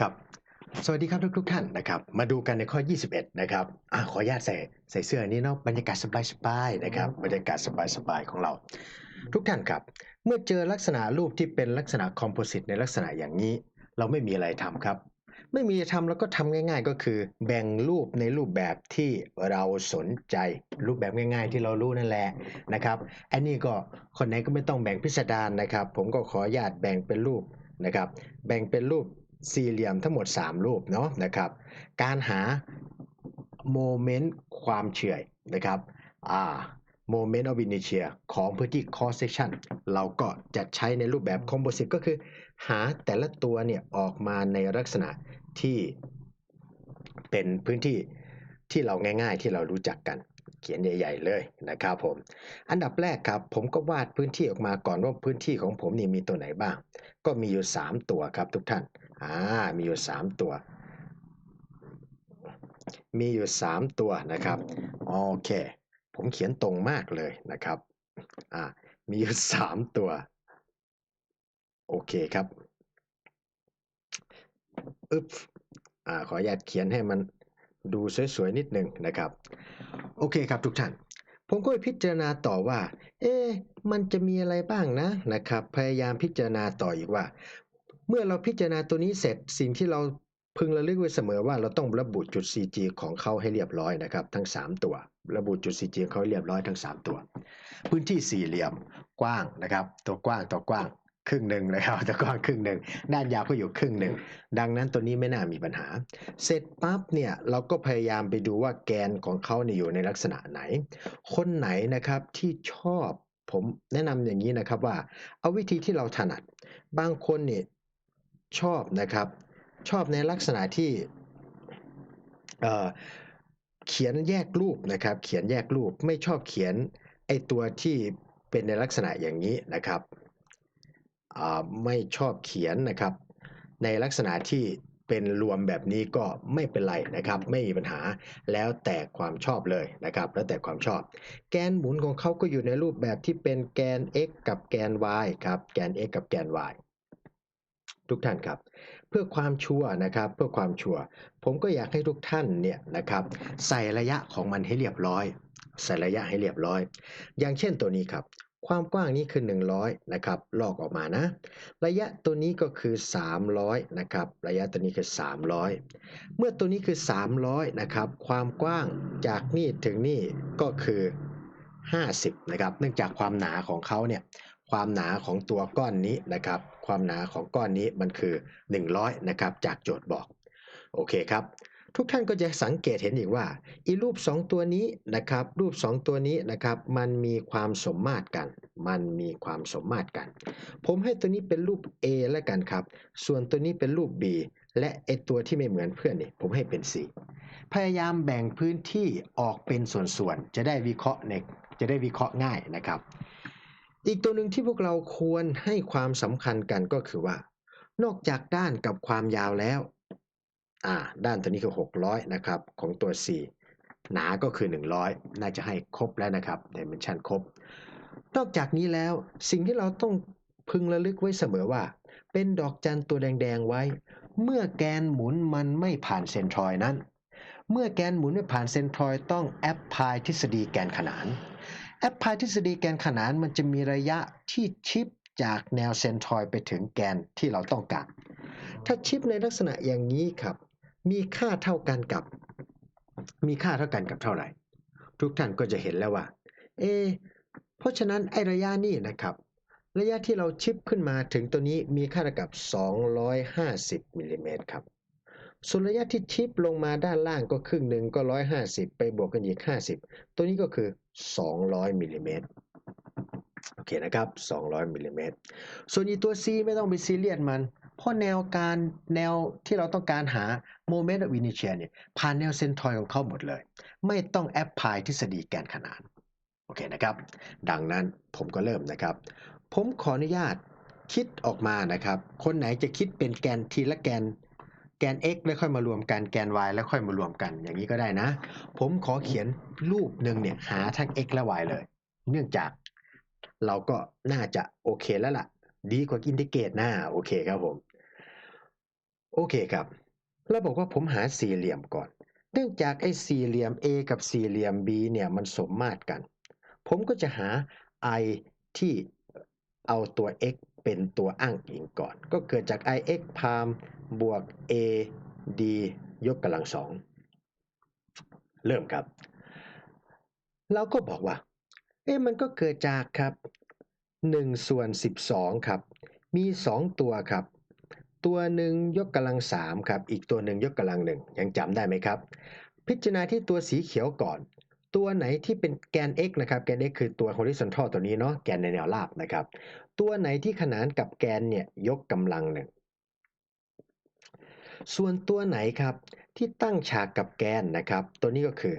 ครับสวัสดีครับทุกทุกๆท่านนะครับมาดูกันในข้อ 21 นะครับอะขออนุญาตใส่ใส่เสื้ออันนี้เนาะบรรยากาศสบายๆนะครับบรรยากาศสบายๆของเรา ทุกท่านครับ เมื่อเจอลักษณะรูปที่เป็นลักษณะคอมโพสิตในลักษณะอย่างนี้ เราไม่มีอะไรทำครับ ไม่มีทำแล้วก็ทำง่าย ๆ ก็คือ แบ่งรูปในรูปแบบที่เราสนใจรูปแบบง่าย ๆ ที่เรารู้นั่นแหละนะครับอันนี้ก็คนไหนก็ไม่ต้องแบ่งพิสดารนะครับ ผมก็ขออนุญาตแบ่งเป็นรูปนะครับ แบ่งเป็นรูป สี่เหลี่ยมทั้งหมด 3 รูปเนาะนะครับ การหาโมเมนต์ความเฉื่อยนะครับอ่าโมเมนต์ออฟอินิเชียของพื้นที่ cross section เราก็จะใช้ในรูปแบบ composite ก็คือ หาแต่ละตัวเนี่ยออกมาในลักษณะที่เป็นพื้นที่ที่เราง่าย ๆ ที่เรารู้จักกันเขียนใหญ่ ๆ เลยนะครับผม อันดับแรกครับผมก็วาดพื้นที่ออกมาก่อนว่าพื้นที่ของผมนี่มีตัวไหนบ้าง ก็มีอยู่ 3 ตัวครับทุกท่าน อ่ามีอยู่ 3 ตัว มีอยู่ 3 ตัวนะครับ โอเค ผมเขียนตรงมากเลยนะครับ อ่า มีอยู่ 3 ตัว โอเคครับ อึ๊บ อ่า ขออนุญาตเขียนให้มันดูสวยๆ นิดหนึ่งนะครับ โอเคครับทุกท่านผมก็ไปพิจารณาต่อว่า เอ๊ะมันจะมีอะไรบ้างนะนะครับ พยายามพิจารณาต่ออีกว่า เมื่อเราพิจารณาตัวนี้เสร็จสิ่งที่เราพึงระลึกไว้เสมอว่าเราต้องระบุจุด CG ของเขาให้เรียบร้อยนะครับ ทั้ง 3 ตัว ระบุจุด CG ของเขาให้เรียบร้อยทั้ง 3 ตัว พื้นที่สี่เหลี่ยมกว้างนะครับ ตัวกว้างตัวกว้างครึ่งหนึ่งนะครับตัวกว้างครึ่งหนึ่งด้านยาวก็อยู่ครึ่งหนึ่งดังนั้นตัวนี้ไม่น่ามีปัญหา เสร็จปั๊บเนี่ยเราก็พยายามไปดูว่าแกนของเขาเนี่ยอยู่ในลักษณะไหน คนไหนนะครับที่ชอบผมแนะนำอย่างนี้นะครับว่า เอาวิธีที่เราถนัด บางคนเนี่ย ชอบนะครับ ชอบในลักษณะที่เเขียนแยกรูปนะครับ เขียนแยกรูปไม่ชอบเขียนไอตัวที่เป็นในลักษณะอย่างนี้นะครับไม่ชอบเขียนนะครับ ในลักษณะที่เป็นรวมแบบนี้ก็ไม่เป็นไรนะครับ ไม่มีปัญหาแล้วแต่ความชอบเลยนะครับ แล้วแต่ความชอบ แกนหมุนของเขาก็อยู่ในรูปแบบที่เป็นแกน x กับแกน y ครับ แกน x กับแกน y ทุกท่านครับ เพื่อความชัวร์นะครับ เพื่อความชัวร์ผมก็อยากให้ทุกท่านเนี่ยนะครับ ใส่ระยะของมันให้เรียบร้อย ใส่ระยะให้เรียบร้อย อย่างเช่นตัวนี้ครับ ความกว้างนี้คือ 100 นะครับ ลอกออกมานะ ระยะตัวนี้ก็คือ 300 นะครับ ระยะตัวนี้คือ 300 เมื่อตัวนี้คือ 300 นะครับ ความกว้างจากนี่ถึงนี่ก็คือ 50 นะครับ เนื่องจากความหนาของเขาเนี่ย ความหนาของตัวก้อนนี้นะครับ ความหนาของก้อนนี้มันคือ 100 นะครับจากโจทย์บอก โอเคครับ ทุกท่านก็จะสังเกตเห็นอีกว่าอีรูป 2 ตัวนี้นะครับ รูป 2 ตัวนี้นะครับ มันมีความสมมาตรกัน มันมีความสมมาตรกัน ผมให้ตัวนี้เป็นรูป A แล้วกันครับ ส่วนตัวนี้เป็นรูป B และไอตัวที่ไม่เหมือนเพื่อนนี่ผมให้เป็น C พยายามแบ่งพื้นที่ออกเป็นส่วนๆ จะได้วิเคราะห์ในจะได้วิเคราะห์ง่ายนะครับ อีกตัวหนึ่งที่พวกเราควรให้ความสำคัญกันก็คือว่า นอกจากด้านกับความยาวแล้ว อ่า ด้านตัวนี้คือ 600 นะครับ ของตัว C หนาก็คือ 100 น่าจะให้ครบแล้วนะครับ dimension ครบ นอกจากนี้แล้วสิ่งที่เราต้องพึงระลึกไว้เสมอว่า เป็นดอกจันตัวแดง ๆ ไว้ เมื่อแกนหมุนมันไม่ผ่านเซนทรอยนั้น เมื่อแกนหมุนไม่ผ่านเซนทรอยต้องแอปพลายทฤษฎีแกนขนาน แอปพลายทฤษฎีแกนขนานมันจะมีระยะที่ชิปจากแนวเซนทรอยไปถึงแกนที่เราต้องการ ถ้าชิปในลักษณะอย่างนี้ครับ มีค่าเท่ากันกับ มีค่าเท่ากันกับเท่าไหร่ ทุกท่านก็จะเห็นแล้วว่า เอ เพราะฉะนั้นไอระยะนี่นะครับ ระยะที่เราชิปขึ้นมาถึงตัวนี้มีค่าเท่ากับ 250มิลลิเมตรครับ ส่วนระยะที่ชิปลงมาด้านล่างก็ครึ่งหนึ่งก็ 150 ไปบวกกันอีก 50 ตัวนี้ก็คือ 200มิลลิเมตรโอเคนะครับ 200มิลลิเมตรส่วนอีตัว C ไม่ต้องไปซีเรียสมัน เพราะแนวการแนวที่เราต้องการหา Moment of Inertia เนี่ยผ่านแนวเซนทรอยของเขาหมดเลย ไม่ต้องแอปพลายทฤษฎีแกนขนานโอเคนะครับ ดังนั้นผมก็เริ่มนะครับ ผมขออนุญาตคิดออกมานะครับ คนไหนจะคิดเป็นแกนทีละแกน แกน x แล้วค่อยมารวมกันแกน y แล้วค่อยมารวมกัน อย่างนี้ก็ได้นะ ผมขอเขียนรูปหนึ่งเนี่ยหาทั้ง x และ y เลย เนื่องจากเราก็น่าจะโอเคแล้วล่ะ ดีกว่าอินทิเกรตนะโอเคครับผมโอโอเคครับ แล้วบอกว่าผมหาสี่เหลี่ยมก่อน เนื่องจากไอ้สี่เหลี่ยม A กับสี่เหลี่ยม B เนี่ยมันสมมาตรกัน ผมก็จะหา i ที่เอาตัว x เป็นตัวอ้างอิงก่อน ก็เกิดจาก ix พามบวก a d ยกกำลังสองเริ่มครับ เราก็บอกว่า เอ๊ะมันก็เกิดจากครับ1ส่วน12 ครับ มี 2 ตัวครับ ตัวหนึ่งยกกำลัง3ครับ อีกตัวหนึ่งยกกำลังหนึ่งยังจำได้ไหมครับ พิจารณาที่ตัวสีเขียวก่อน ตัวไหนที่เป็นแกน x นะครับ แกน x คือตัว horizontal ตัวนี้เนาะ แกนในแนวราบนะครับ ตัวไหนที่ขนานกับแกนเนี่ยยกกำลังหนึ่งส่วนตัวไหนครับที่ตั้งฉากกับแกนนะครับ ตัวนี้ก็คือ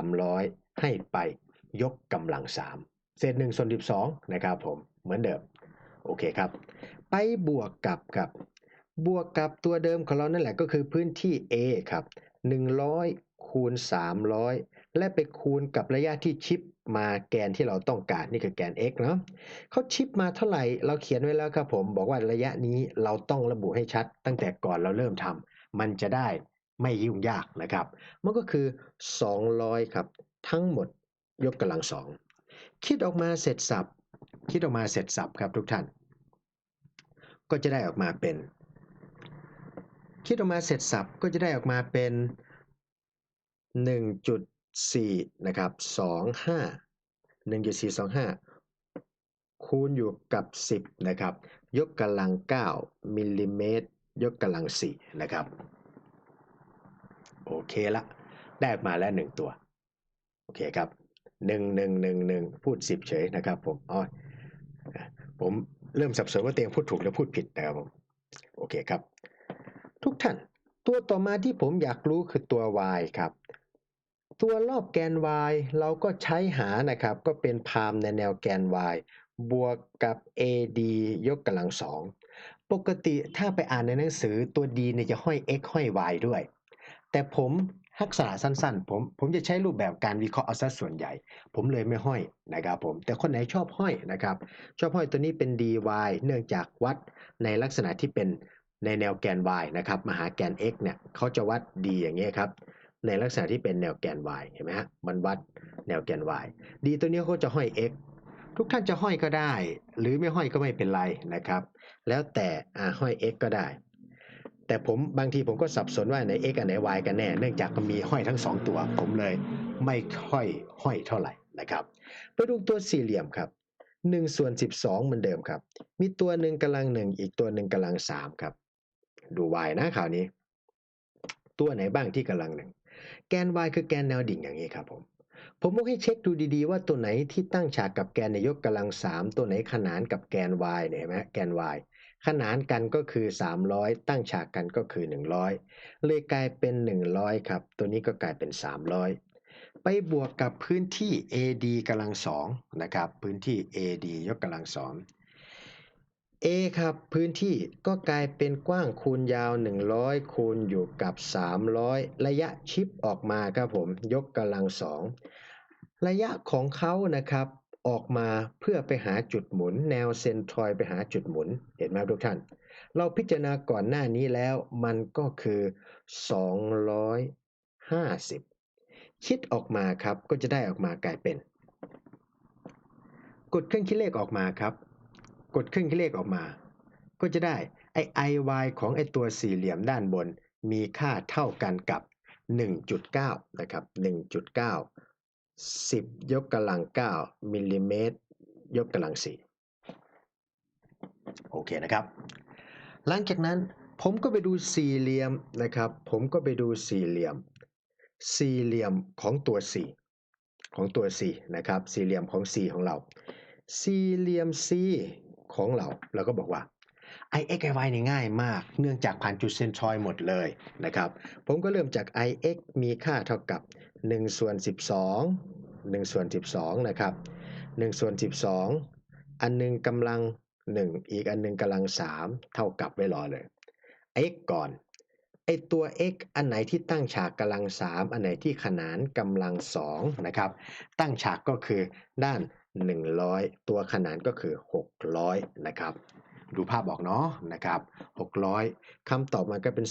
300 ให้ไปยกกำลัง 3 เศษ1ส่วน12นะครับผมเหมือนเดิมโอเคครับ ไปบวกกับครับ บวกกับตัวเดิมของเรานั่นแหละก็คือพื้นที่ A ครับ 100 คูณ 300 และไปคูณกับระยะที่ชิปมาแกนที่เราต้องการนี่คือแกน x เนาะเขาชิปมาเท่าไหร่เราเขียนไว้แล้วครับผมบอกว่าระยะนี้เราต้องระบุให้ชัด ตั้งแต่ก่อนเราเริ่มทำมันจะได้ไม่ยุ่งยากนะครับ มันก็คือ 200 ครับ ทั้งหมดยกกำลังสองคิดออกมาเสร็จสับคิดออกมาเสร็จสับครับทุกท่าน ก็จะได้ออกมาเป็น คิดออกมาเสร็จสับก็จะได้ออกมาเป็น 4นะครับ25 1.425 คูณอยู่กับ 10นะครับ ยกกำลัง 9มิลลิเมตร ยกกำลัง 4 นะครับ โอเคละ ได้มาแล้ว 1 ตัว โอเคครับ 1 1 1 1 พูด 10 เฉยนะครับผมอ๋อผมเริ่มสับสนว่าเตียงพูดถูกหรือพูดผิดนะครับผม โอเคครับ ทุกท่าน ตัวต่อมาที่ผมอยากรู้คือตัว y ครับ ตัวรอบแกน y เราก็ใช้หานะครับ ก็เป็นพามในแนวแกน y บวกกับ ad ยกกำลังสองปกติถ้าไปอ่านในหนังสือตัว d เนี่ยจะห้อย x ห้อย y ด้วย แต่ผมทักษะสั้นๆ ผมผมจะใช้รูปแบบการวิเคราะห์เอาซะส่วนใหญ่ ผมเลยไม่ห้อยนะครับผม แต่คนไหนชอบห้อยนะครับ ชอบห้อยตัวนี้เป็น dy เนื่องจากวัดในลักษณะที่เป็นในแนวแกน y นะครับมาหาแกน x เนี่ยเขาจะวัด d อย่างเงี้ยครับ ในลักษณะที่เป็นแนวแกน y เห็นไหมฮะมันวัดแนวแกน y d ตัวนี้เขาจะห้อย x ทุกท่านจะห้อยก็ได้ หรือไม่ห้อยก็ไม่เป็นไรนะครับ แล้วแต่อ่าห้อย x ก็ได้ แต่ผมบางทีผมก็สับสนว่าไหน x กับไหน y กันแน่ เนื่องจากมันมีห้อยทั้ง 2 ตัว ผมเลยไม่ค่อยห้อยเท่าไหร่นะครับไปดูตัวสี่เหลี่ยมครับ1ส่วน12 เหมือนเดิมครับ มีตัวหนึ่งกำลังหนึ่งอีกตัวหนึ่งกำลังสามครับ ดู y นะคราวนี้ ตัวไหนบ้างที่กำลังหนึ่ง แกน y คือแกนแนวดิ่งอย่างนี้ครับผม ผมบอกให้เช็คดูดีๆ ว่าตัวไหนที่ตั้งฉากกับแกนในยกกำลังสามตัวไหนขนานกับแกน y เนี่ยเห็นไหมแกน y ขนานกันก็คือ 300 ตั้งฉากกันก็คือ 100 เลยกลายเป็น 100 ครับ ตัวนี้ก็กลายเป็น 300 ไปบวกกับพื้นที่ AD กำลังสองนะครับ พื้นที่ AD ยกกำลังสอง A ครับ พื้นที่ก็กลายเป็นกว้างคูณยาว 100 คูณอยู่กับ 300 ระยะชิปออกมาครับผม ยกกำลังสองระยะของเขานะครับออกมาเพื่อไปหาจุดหมุน แนวเซนทรอยไปหาจุดหมุน เห็นไหมทุกท่าน เราพิจารณาก่อนหน้านี้แล้วมันก็คือ 250 คิดออกมาครับก็จะได้ออกมากลายเป็น กดเครื่องคิดเลขออกมาครับ กดเครื่องคิดเลขออกมา ก็จะได้ไอ iy ของไอตัวสี่เหลี่ยมด้านบน มีค่าเท่ากันกับ 1.9 นะครับ 1.9 10 ยกกำลัง 9มิลลิเมตรยกกำลัง 4 โอเคนะครับ หลังจากนั้นผมก็ไปดูสี่เหลี่ยมนะครับ ผมก็ไปดูสี่เหลี่ยม สี่เหลี่ยมของตัว 4 ของตัว 4 นะครับ สี่เหลี่ยมของ 4 ของเรา สี่เหลี่ยม C ของเราเราก็บอกว่า i x i y นี่ง่ายมาก เนื่องจากผ่านจุดเซนทรอยหมดเลยนะครับ ผมก็เริ่มจาก i x มีค่าเท่ากับ1ส่วน12 1ส่วน12นะครับ1ส่วน12 อันหนึงกำลัง 1 อีกอันหนึงกำลัง 3 เท่ากับไว้รอเลย x ก่อนไอตัว x อันไหนที่ตั้งฉากกำลัง 3 อันไหนที่ขนานกำลัง2นะครับ ตั้งฉากก็คือด้าน 100 ตัวขนานก็คือ 600 นะครับ ดูภาพออกเนาะนะครับ 600 คำตอบมันก็เป็น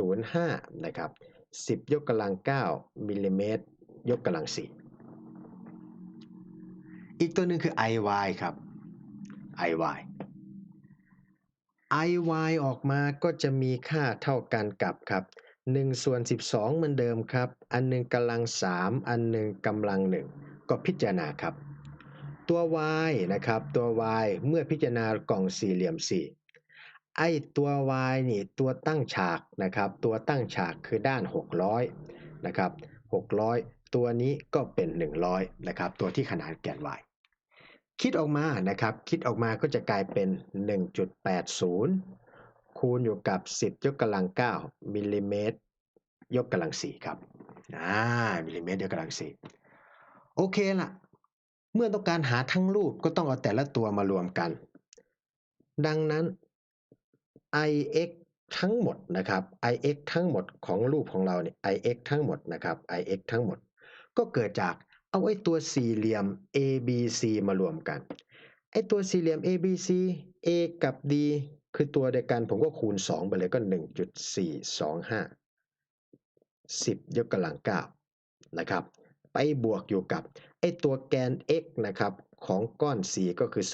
0.05 นะครับ 10 ยกกำลัง 9มิลลิเมตรยกกำลัง 4 อีกตัวหนึ่งคือ IY ครับ IY IY ออกมาก็จะมีค่าเท่ากันกับครับ1ส่วน12 เหมือนเดิมครับ อันหนึ่งกำลัง 3 อันหนึ่งกำลัง 1 ก็พิจารณาครับ ตัว y นะครับ ตัว y เมื่อพิจารณากล่องสี่เหลี่ยม4ไอตัว y นี่ตัวตั้งฉากนะครับ ตัวตั้งฉากคือด้าน 600นะครับ600 ตัวนี้ก็เป็น 100นะครับ ตัวที่ขนานแกน y คิดออกมานะครับ คิดออกมาก็จะกลายเป็น 1.80 คูณอยู่กับ 10 ยกกำลัง 9มิลลิเมตรยกกำลัง 4 ครับ อ่า มิลลิเมตรยกกำลัง 4 โอเคละ เมื่อต้องการหาทั้งรูปก็ต้องเอาแต่ละตัวมารวมกัน ดังนั้น ix ทั้งหมดนะครับ ix ทั้งหมดของรูปของเราเนี่ย ix ทั้งหมดนะครับ ix ทั้งหมด ก็เกิดจากเอาไอ้ตัวสี่เหลี่ยม ABC มารวมกันไอ้ตัวสี่เหลี่ยม ABC A กับ D คือตัวเดียวกันผมก็คูณ 2 ไปเลยก็ 1.425 10 ยกกำลัง9นะครับ ไปบวกอยู่กับ อ้ตัวแกน x นะครับของก้อน C ก็คือ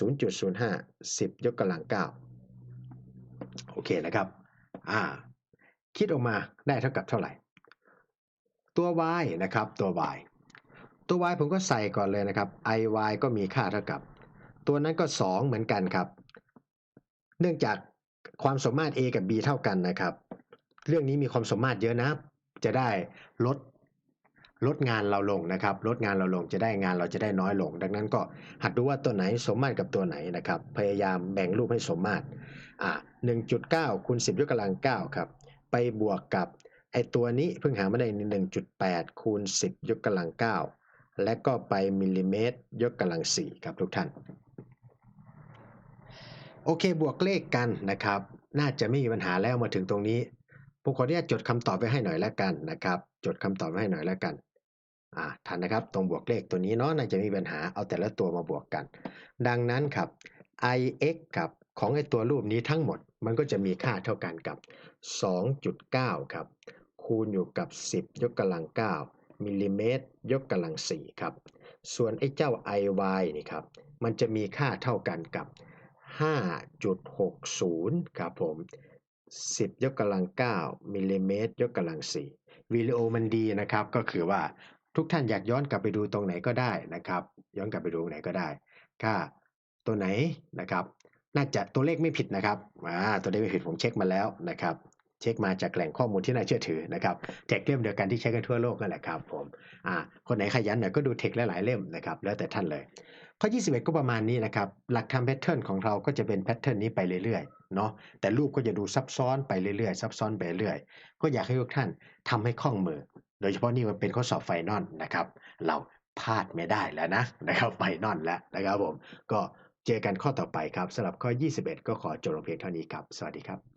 0.05 10 ยกกำลัง 9 โอเคนะครับ อ่า คิดออกมาได้เท่ากับเท่าไหร่ ตัว y นะครับ ตัว y ตัว y ผมก็ใส่ก่อนเลยนะครับ iy ก็มีค่าเท่ากับ ตัวนั้นก็ 2 เหมือนกันครับ เนื่องจากความสมมาตร a กับ b เท่ากันนะครับ เรื่องนี้มีความสมมาตรเยอะนะ จะได้ลด ลดงานเราลงนะครับ ลดงานเราลงจะได้งานเราจะได้น้อยลง ดังนั้นก็หัดดูว่าตัวไหนสมมาตรกับตัวไหนนะครับ พยายามแบ่งรูปให้สมมาตรอ่า1.9คูณ10 ยกกำลัง 9 ครับ ไปบวกกับไอตัวนี้เพิ่งหามาได้ 1.8คูณ10 ยกกำลัง 9 และก็ไปมิลลิเมตร ยกกำลัง 4 ครับทุกท่าน โอเคบวกเลขกันนะครับ น่าจะไม่มีปัญหาแล้วมาถึงตรงนี้ผมขออนุญาตจดคำตอบไว้ให้หน่อยแล้วกันนะครับ จดคำตอบไว้ให้หน่อยแล้วกัน อ่าทันนะครับตรงบวกเลขตัวนี้เนาะน่าจะมีปัญหาเอาแต่ละตัวมาบวกกัน ดังนั้นครับ ix กับของไอตัวรูปนี้ทั้งหมดมันก็จะมีค่าเท่ากันกับ 2.9 ครับ คูณอยู่กับ 10 ยกกำลัง 9 มิลลิเมตร ยกกำลัง 4 ครับ ส่วนไอ้เจ้า iy นี่ครับ มันจะมีค่าเท่ากันกับ 5.60 ครับผม 10 ยกกำลัง 9 มิลลิเมตร ยกกำลัง 4วิดีโอมันดีนะครับ ก็คือว่า ทุกท่านอยากย้อนกลับไปดูตรงไหนก็ได้นะครับ ย้อนกลับไปดูตรงไหนก็ได้ ค่าตัวไหนนะครับ น่าจะตัวเลขไม่ผิดนะครับอ่าตัวเลขไม่ผิดผมเช็คมาแล้วนะครับ เช็คมาจากแหล่งข้อมูลที่น่าเชื่อถือนะครับเทคเล่มเดียวกันที่ใช้กันทั่วโลกนั่นแหละครับผมอ่าคนไหนขยันหน่อยก็ดูเทคหลายๆเล่มนะครับ แล้วแต่ท่านเลยข้อ 21 ก็ประมาณนี้นะครับ หลักทำแพทเทิร์นของเราก็จะเป็นแพทเทิร์นนี้ไปเรื่อยๆ เนาะ แต่รูปก็จะดูซับซ้อนไปเรื่อยๆ ซับซ้อนไปเรื่อย ก็อยากให้ทุกท่านทำให้คล่องมือ โดยเฉพาะนี่มันเป็นข้อสอบไฟนอลนะครับ เราพลาดไม่ได้แล้วนะนะครับไฟนอลแล้วนะครับผม ก็เจอกันข้อต่อไปครับสำหรับข้อ 21 ก็ขอจบลงเพียงเท่านี้ครับ สวัสดีครับ